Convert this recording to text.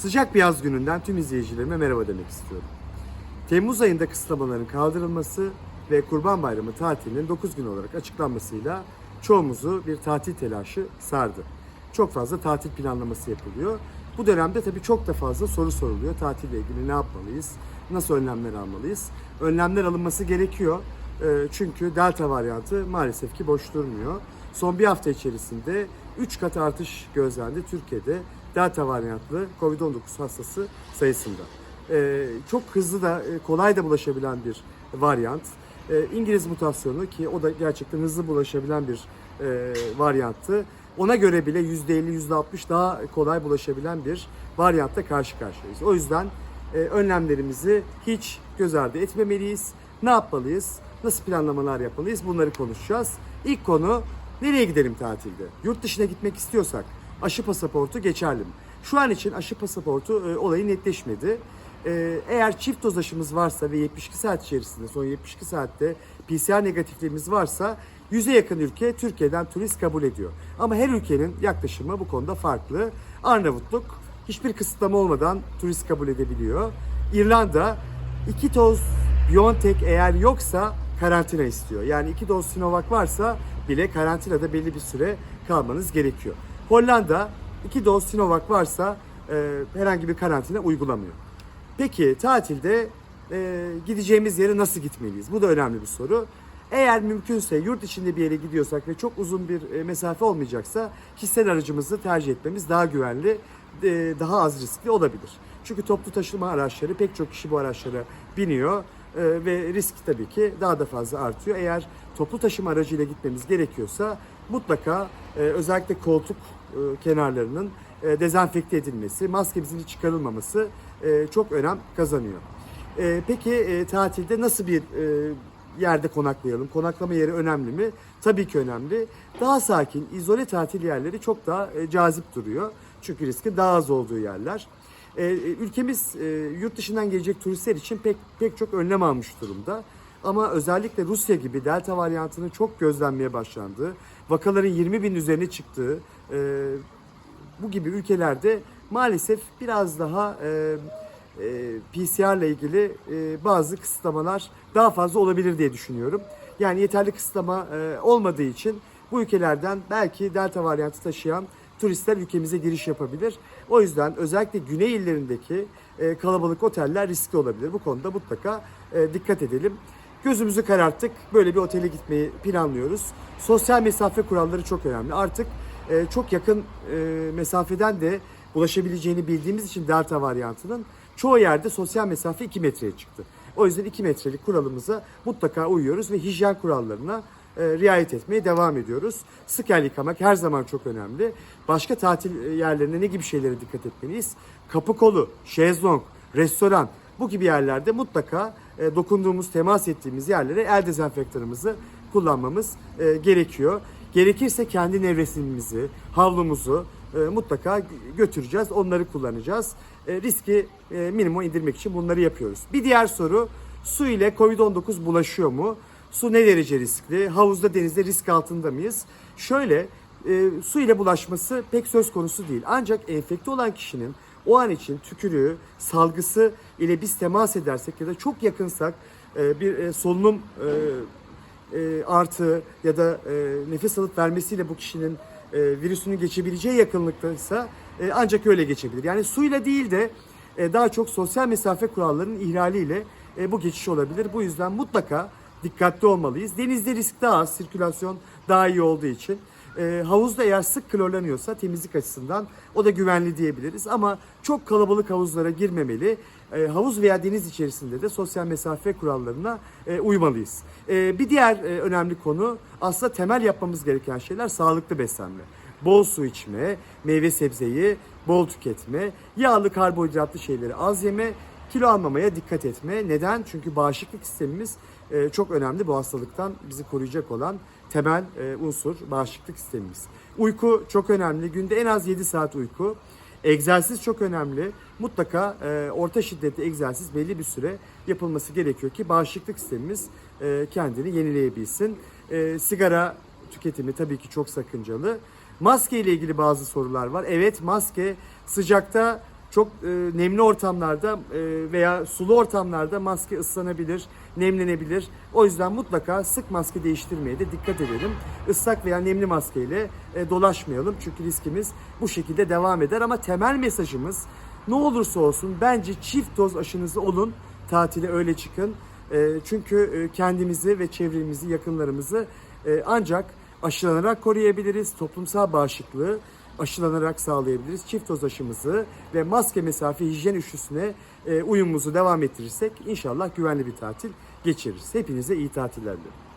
Sıcak bir yaz gününden tüm izleyicilerime merhaba demek istiyorum. Temmuz ayında kısıtlamaların kaldırılması ve Kurban Bayramı tatilinin 9 gün olarak açıklanmasıyla çoğumuzu bir tatil telaşı sardı. Çok fazla tatil planlaması yapılıyor. Bu dönemde tabii çok da fazla soru soruluyor. Tatille ilgili ne yapmalıyız? Nasıl önlemler almalıyız? Önlemler alınması gerekiyor. Ee, Çünkü delta varyantı maalesef ki boş durmuyor. Son bir hafta içerisinde 3 kat artış gözlendi Türkiye'de delta varyantlı COVID-19 hastası sayısında. Ee, çok hızlı da e, kolay da bulaşabilen bir varyant. Ee, İngiliz mutasyonu ki o da gerçekten hızlı bulaşabilen bir e, varyanttı. Ona göre bile %50, %60 daha kolay bulaşabilen bir varyantla karşı karşıyayız. O yüzden e, önlemlerimizi hiç göz ardı etmemeliyiz. Ne yapmalıyız? Nasıl planlamalar yapmalıyız? Bunları konuşacağız. İlk konu nereye gidelim tatilde? Yurt dışına gitmek istiyorsak aşı pasaportu geçerli mi? Şu an için aşı pasaportu e, olayı netleşmedi. E, eğer çift doz aşımız varsa ve 72 saat içerisinde son 72 saatte PCR negatifliğimiz varsa yüze yakın ülke Türkiye'den turist kabul ediyor. Ama her ülkenin yaklaşımı bu konuda farklı. Arnavutluk hiçbir kısıtlama olmadan turist kabul edebiliyor. İrlanda iki doz BioNTech eğer yoksa karantina istiyor. Yani iki doz Sinovac varsa bile karantinada belli bir süre kalmanız gerekiyor. Hollanda iki doz Sinovac varsa e, herhangi bir karantina uygulamıyor. Peki tatilde e, gideceğimiz yere nasıl gitmeliyiz? Bu da önemli bir soru. Eğer mümkünse yurt içinde bir yere gidiyorsak ve çok uzun bir e, mesafe olmayacaksa kişisel aracımızı tercih etmemiz daha güvenli, e, daha az riskli olabilir. Çünkü toplu taşıma araçları pek çok kişi bu araçlara biniyor e, ve risk tabii ki daha da fazla artıyor. Eğer toplu taşıma aracıyla gitmemiz gerekiyorsa mutlaka e, özellikle koltuk e, kenarlarının e, dezenfekte edilmesi, maskemizin çıkarılmaması e, çok önem kazanıyor. E, peki e, tatilde nasıl bir e, yerde konaklayalım? Konaklama yeri önemli mi? Tabii ki önemli. Daha sakin, izole tatil yerleri çok daha e, cazip duruyor. Çünkü riski daha az olduğu yerler. E, e, ülkemiz e, yurt dışından gelecek turistler için pek pek çok önlem almış durumda. Ama özellikle Rusya gibi delta varyantının çok gözlenmeye başlandığı, vakaların 20 bin üzerine çıktığı e, bu gibi ülkelerde maalesef biraz daha e, e, PCR ile ilgili e, bazı kısıtlamalar daha fazla olabilir diye düşünüyorum. Yani yeterli kısıtlama e, olmadığı için bu ülkelerden belki delta varyantı taşıyan turistler ülkemize giriş yapabilir. O yüzden özellikle güney illerindeki e, kalabalık oteller riskli olabilir. Bu konuda mutlaka e, dikkat edelim. Gözümüzü kararttık. Böyle bir otele gitmeyi planlıyoruz. Sosyal mesafe kuralları çok önemli. Artık e, çok yakın e, mesafeden de ulaşabileceğini bildiğimiz için delta varyantının çoğu yerde sosyal mesafe 2 metreye çıktı. O yüzden 2 metrelik kuralımıza mutlaka uyuyoruz ve hijyen kurallarına e, riayet etmeye devam ediyoruz. Sık el yıkamak her zaman çok önemli. Başka tatil yerlerine ne gibi şeylere dikkat etmeliyiz? Kapı kolu, şezlong, restoran bu gibi yerlerde mutlaka e, dokunduğumuz, temas ettiğimiz yerlere el dezenfektanımızı kullanmamız e, gerekiyor. Gerekirse kendi nevresimimizi, havlumuzu e, mutlaka götüreceğiz. Onları kullanacağız. E, riski e, minimum indirmek için bunları yapıyoruz. Bir diğer soru su ile COVID-19 bulaşıyor mu? Su ne derece riskli? Havuzda, denizde risk altında mıyız? Şöyle e, su ile bulaşması pek söz konusu değil. Ancak enfekte olan kişinin o an için tükürüğü, salgısı ile biz temas edersek ya da çok yakınsak e, bir e, solunum e, artı ya da nefes alıp vermesiyle bu kişinin virüsünün geçebileceği yakınlıktaysa ancak öyle geçebilir. Yani suyla değil de daha çok sosyal mesafe kurallarının ihlaliyle bu geçiş olabilir. Bu yüzden mutlaka dikkatli olmalıyız. Denizde risk daha az, sirkülasyon daha iyi olduğu için. E, havuzda eğer sık klorlanıyorsa temizlik açısından o da güvenli diyebiliriz. Ama çok kalabalık havuzlara girmemeli. E, havuz veya deniz içerisinde de sosyal mesafe kurallarına e, uymalıyız. E, bir diğer e, önemli konu aslında temel yapmamız gereken şeyler sağlıklı beslenme. Bol su içme, meyve sebzeyi bol tüketme, yağlı karbonhidratlı şeyleri az yeme, kilo almamaya dikkat etme. Neden? Çünkü bağışıklık sistemimiz e, çok önemli bu hastalıktan bizi koruyacak olan temel e, unsur bağışıklık sistemimiz. Uyku çok önemli. Günde en az 7 saat uyku. Egzersiz çok önemli. Mutlaka e, orta şiddetli egzersiz belli bir süre yapılması gerekiyor ki bağışıklık sistemimiz e, kendini yenileyebilsin. E, sigara tüketimi tabii ki çok sakıncalı. Maske ile ilgili bazı sorular var. Evet maske sıcakta Çok e, nemli ortamlarda e, veya sulu ortamlarda maske ıslanabilir, nemlenebilir. O yüzden mutlaka sık maske değiştirmeye de dikkat edelim. Islak veya nemli maskeyle e, dolaşmayalım çünkü riskimiz bu şekilde devam eder. Ama temel mesajımız ne olursa olsun bence çift doz aşınızı olun, tatile öyle çıkın. E, çünkü e, kendimizi ve çevremizi, yakınlarımızı e, ancak aşılanarak koruyabiliriz. Toplumsal bağışıklığı aşılanarak sağlayabiliriz. Çift doz aşımızı ve maske mesafe hijyen üçlüsüne e, uyumumuzu devam ettirirsek inşallah güvenli bir tatil geçiririz. Hepinize iyi tatiller diliyorum.